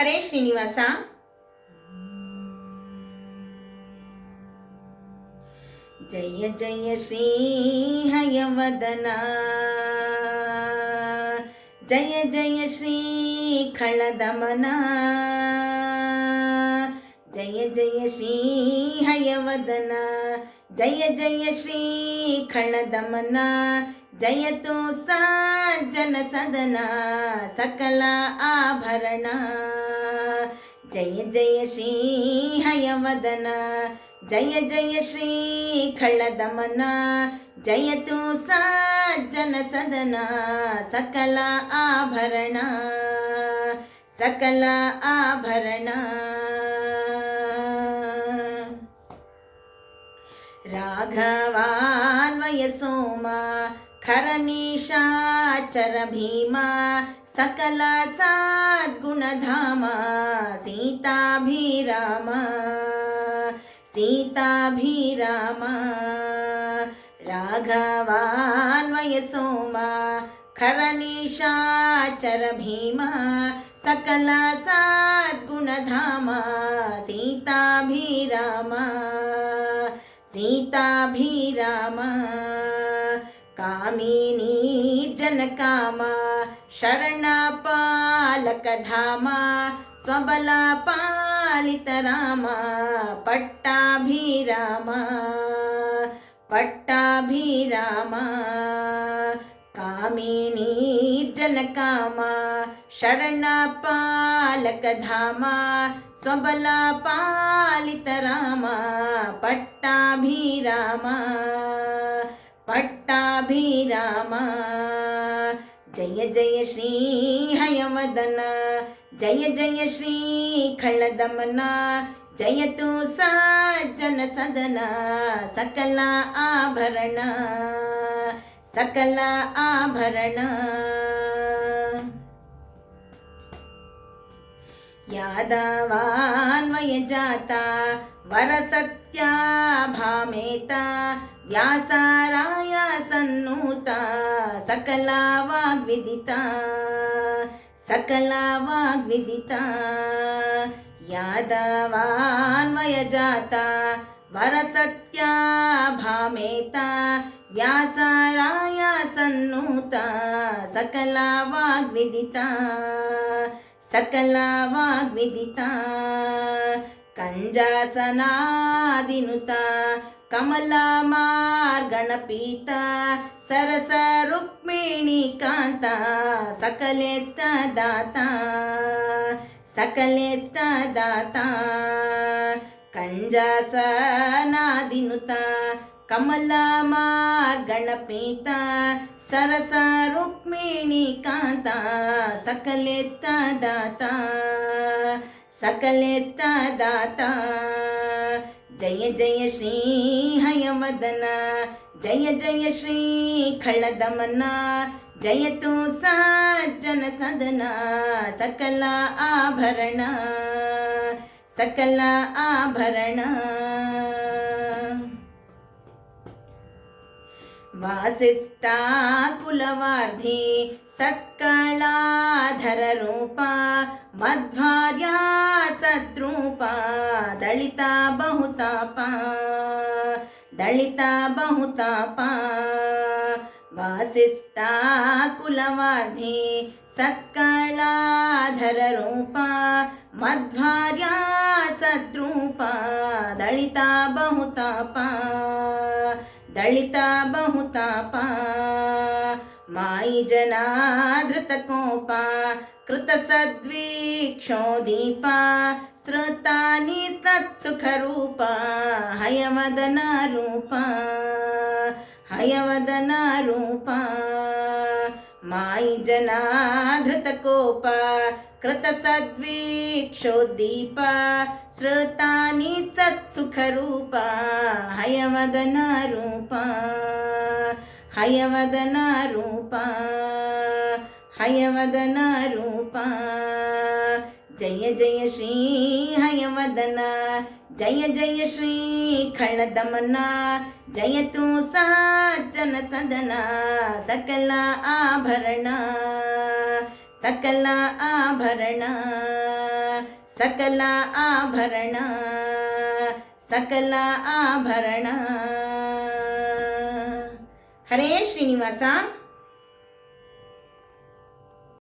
ಹರೇ ಶ್ರೀನಿವಾಸ. ಜಯ ಜಯ ಶ್ರೀ ಹಯವದನ. ಜಯ ಜಯ ಶ್ರೀ ಖಳದಮನ. जय जय श्री हयवदना जय जय श्री खणदमन जय तो सा जनसदना सकला आभरण। जय जय श्री हयवदना जय जय श्री खळदमना जयतो सा जनसदना सकला आभरण। सकला आभरणा। రాఘవాన్వయ సోమ ఖరనీషాచర భీమ సకల సద్గుణధామ సీతాభిరామ సీతాభిరామ రాఘవాన్వయ సోమ ఖరనీషాచర భీమ సకల సద్గుణధామ సీతాభిరామ सीताभिराम कामिनी जनकामा शरणपालकधामा स्वबला पालितरामा पट्टाभिराम पट्टाभिराम कामिनी जनकामा शरणपालकधामा स्वबला पालितरामा पट्ट पट्टाभिराम पट्टाभिराम। जय जय श्री हयवदन जय जय श्री खळदमन जयतु सज्जन सदन सकल आभरण सकल आभरण। यादवान्वयजाता वरसत्या भामेता व्यासाराया सन्नूता सकला वाग्विदिता सकला वाग्विदिता यादवान्वयजाता वरसत्या भामेता व्यासाराया सन्नूता सकला वाग्विदिता ಜಾತ ವರಸತ್ಯ ಭಾಮೇತ ವ್ಯಾಸರಾಯ ಸನ್ನೂತ ಸಕಲ ವಾಗ್ವಿದಿತ ಸಕಲ सरसा रुक्मिणी कांता सकलेता दाता सकलेष्ट दाता जय जय श्री हय हयवदना जय जय श्री खळदमना जय तु सज्जन सदना सकला आभरणा सकला आभरणा ವಾಸಿಷ್ಠ ಕುಲವಾರ್ಧಿ ಸತ್ಕಳಾಧರ ರೂಪ ಮಧ್ವಾರ್ಯ ಸದ್ರೂಪ ದಳಿತ ಬಹುತಾಪ ದಳಿತ ಬಹುತಾಪ ವಾಸಿಷ್ಠ ಕುಲವಾರ್ಧಿ ಸತ್ಕಳಾಧರ ರೂಪ ಮಧ್ವಾರ್ಯ ಸದ್ರೂಪ ದಳಿತ ಬಹುತಾಪ ದಳಿತ ಬಹುತಾಪ, ಮಾಯಿ ಜನಾಧೃತ ಕೋಪ, ಕೃತ ಸದ್ವೀಕ್ಷೋ ದೀಪ ಸೃತಾನಿ ಸತ್ಸುಖ ರೂಪ, ಹಯವದನ ರೂಪ ಹಯವದನ ರೂಪ, ಮಾಯಿ ಜನಾಧೃತ ಕೋಪ, ಕೃತ ಸದ್ವೀಕ್ಷೋ ದೀಪ ಸೃತಾನಿ ಸತ್ಸುಖ ರೂಪ ಹಯವದನ ರೂಪ ಹಯವದನ ರೂಪ ಹಯವದನ ರೂಪ. ಜಯ ಜಯ ಶ್ರೀ ಹಯವದನ, ಜಯ ಜಯ ಶ್ರೀ ಖಳದಮನ ಜಯತು ಸಾಜನ ಸದನ ಸಕಲ ಆಭರಣ ಸಕಲ ಆಭರಣ ಸಕಲ ಆಭರಣ. सकल आभरण। हरे श्रीनिवासा